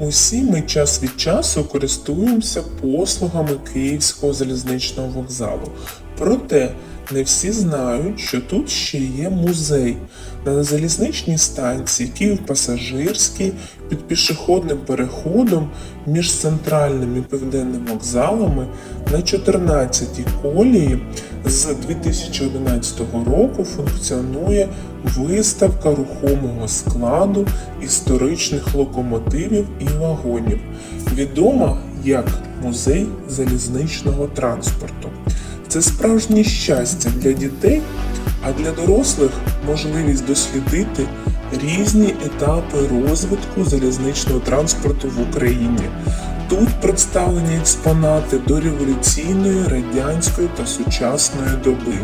Усі ми час від часу користуємося послугами Київського залізничного вокзалу. Проте не всі знають, що тут ще є музей. На залізничній станції Київ-Пасажирський під пішохідним переходом між центральним і південним вокзалами на 14-й колії з 2011 року функціонує виставка рухомого складу історичних локомотивів і вагонів, відома як музей залізничного транспорту. Це справжнє щастя для дітей, а для дорослих можливість дослідити різні етапи розвитку залізничного транспорту в Україні. Тут представлені експонати до революційної, радянської та сучасної доби.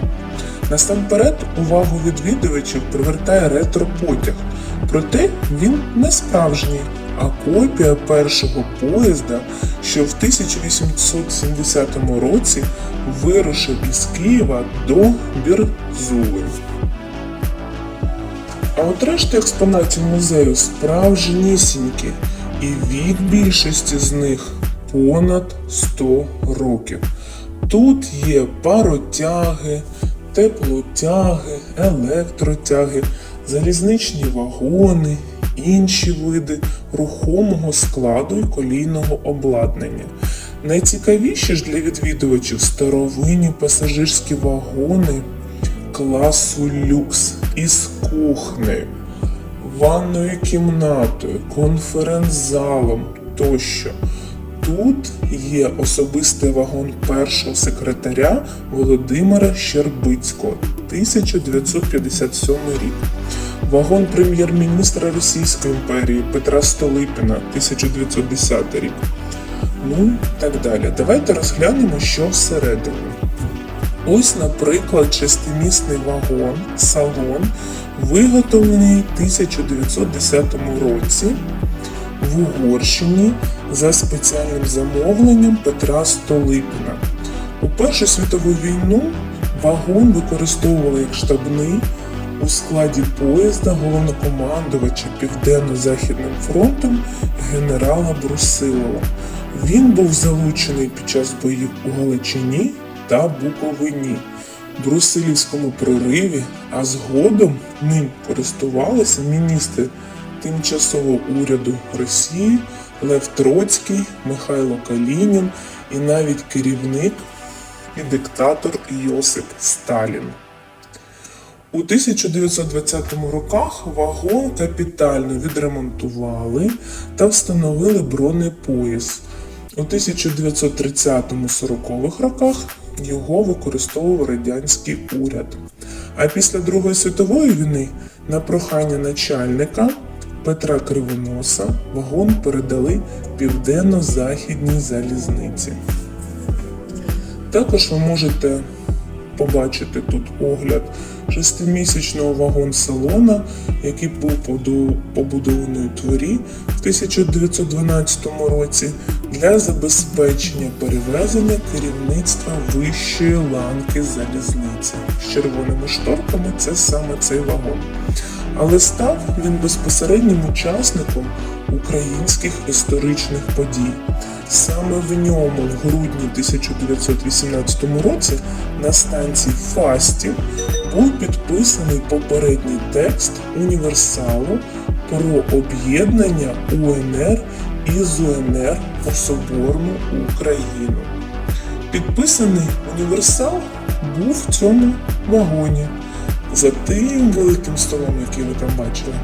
Насамперед увагу відвідувачів привертає ретро-потяг, проте він не справжній, а копія першого поїзда, що в 1870 році вирушив із Києва до Бірзули. А от решта експонатів музею справжнісінькі, і вік більшості з них понад 100 років. Тут є паротяги, теплотяги, електротяги, залізничні вагони, інші види рухомого складу і колійного обладнання. Найцікавіші ж для відвідувачів старовинні пасажирські вагони класу люкс із кухнею, ванною кімнатою, конференц-залом тощо. Тут є особистий вагон першого секретаря Володимира Щербицького 1957 рік. Вагон прем'єр-міністра Російської імперії Петра Столипіна 1910 рік. Ну, так далі. Давайте розглянемо, що всередині. Ось, наприклад, шестимісний вагон, салон, виготовлений в 1910 році в Угорщині за спеціальним замовленням Петра Столипіна. У Першу світову війну вагон використовували як штабний у складі поїзда головнокомандувача Південно-Західним фронтом генерала Брусилова. Він був залучений під час боїв у Галичині та Буковині, Брусилівському прориві, а згодом ним користувалися міністри тимчасового уряду Росії Лев Троцький, Михайло Калінін і навіть керівник і диктатор Йосип Сталін. У 1920 роках вагон капітально відремонтували та встановили бронепояс. У 1930-40-х роках його використовував радянський уряд. А після Другої світової війни на прохання начальника Петра Кривоноса вагон передали південно-західній залізниці. Також ви можете побачити тут огляд шестимісячного вагон-салона, який був побудований у творі в 1912 році для забезпечення перевезення керівництва вищої ланки залізниці. З червоними шторками це саме цей вагон. Але став він безпосереднім учасником українських історичних подій. Саме в ньому в грудні 1918 році на станції Фастів був підписаний попередній текст універсалу про об'єднання УНР і ЗУНР у Соборну Україну. Підписаний універсал був в цьому вагоні за тим великим столом, який ви там бачили.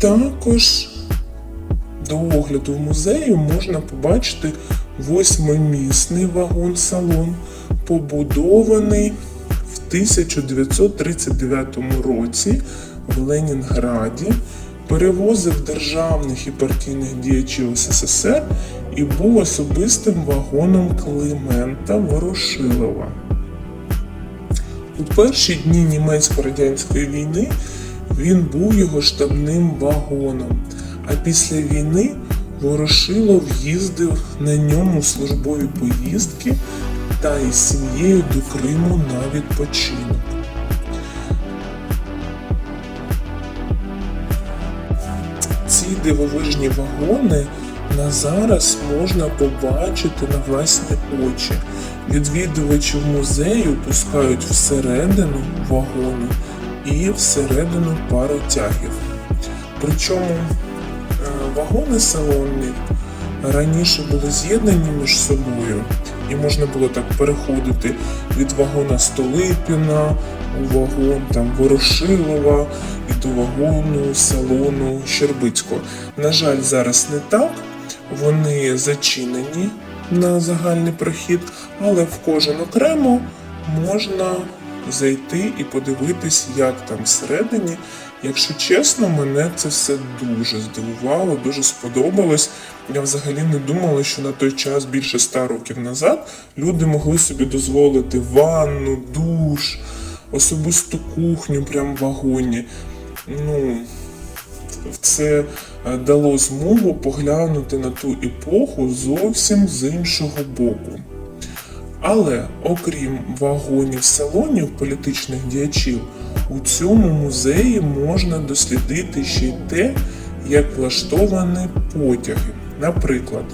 Також до огляду в музею можна побачити восьмимісний вагон-салон, побудований в 1939 році в Ленінграді, перевозив державних і партійних діячів СССР і був особистим вагоном Климента Ворошилова. У перші дні німецько-радянської війни він був його штабним вагоном, а після війни Ворошилов їздив на ньому службові поїздки та із сім'єю до Криму на відпочинок. Ці дивовижні вагони на зараз можна побачити на власні очі. Відвідувачів музею пускають всередину вагону і всередину паротягів. Причому е, вагони салонні раніше були з'єднані між собою, і можна було так переходити від вагона Столипіна у вагон там Ворошилова і до вагону салону Щербицького. На жаль, зараз не так. Вони зачинені на загальний прохід, але в кожен окремо можна зайти і подивитись, як там всередині. Якщо чесно, мене це все дуже здивувало, дуже сподобалось. Я взагалі не думала, що на той час, більше ста років назад, люди могли собі дозволити ванну, душ, особисту кухню прямо в вагоні. Ну, це е, дало змогу поглянути на ту епоху зовсім з іншого боку. Але окрім вагонів салонів політичних діячів, у цьому музеї можна дослідити ще й те, як влаштовані потяги. Наприклад,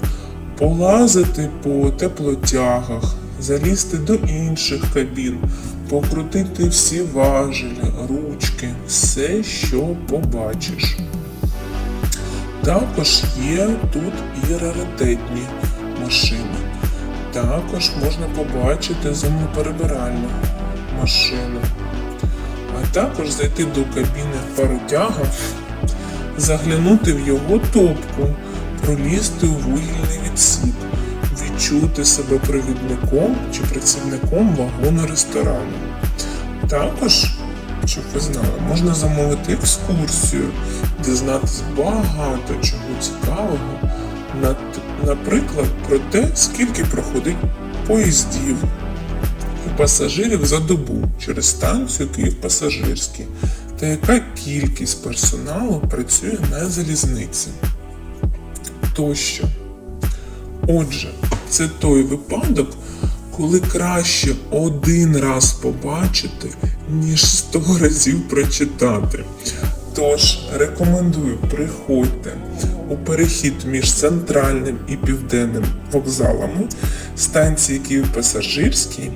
полазити по теплотягах, залізти до інших кабін, покрутити всі важелі, ручки, все, що побачиш. Також є тут і раритетні машини. Також можна побачити землеперебиральну машину. А також зайти до кабіни паротяга, заглянути в його топку, пролізти у вугільний відсік, відчути себе провідником чи працівником вагону ресторану. Також, щоб ви знали, можна замовити екскурсію, дізнатися багато чого цікавого, наприклад, про те, скільки проходить поїздів і пасажирів за добу через станцію Київ Пасажирський та яка кількість персоналу працює на залізниці тощо. Отже, це той випадок, коли краще один раз побачити, ніж сто разів прочитати. Тож рекомендую приходьте у перехід між центральним і південним вокзалами станції Київ Пасажирський.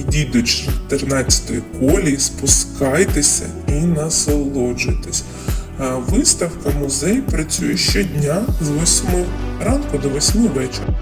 Йдіть до 14-ї колії, спускайтеся і насолоджуйтесь. Виставка музей працює щодня з 8 ранку до 8 вечора.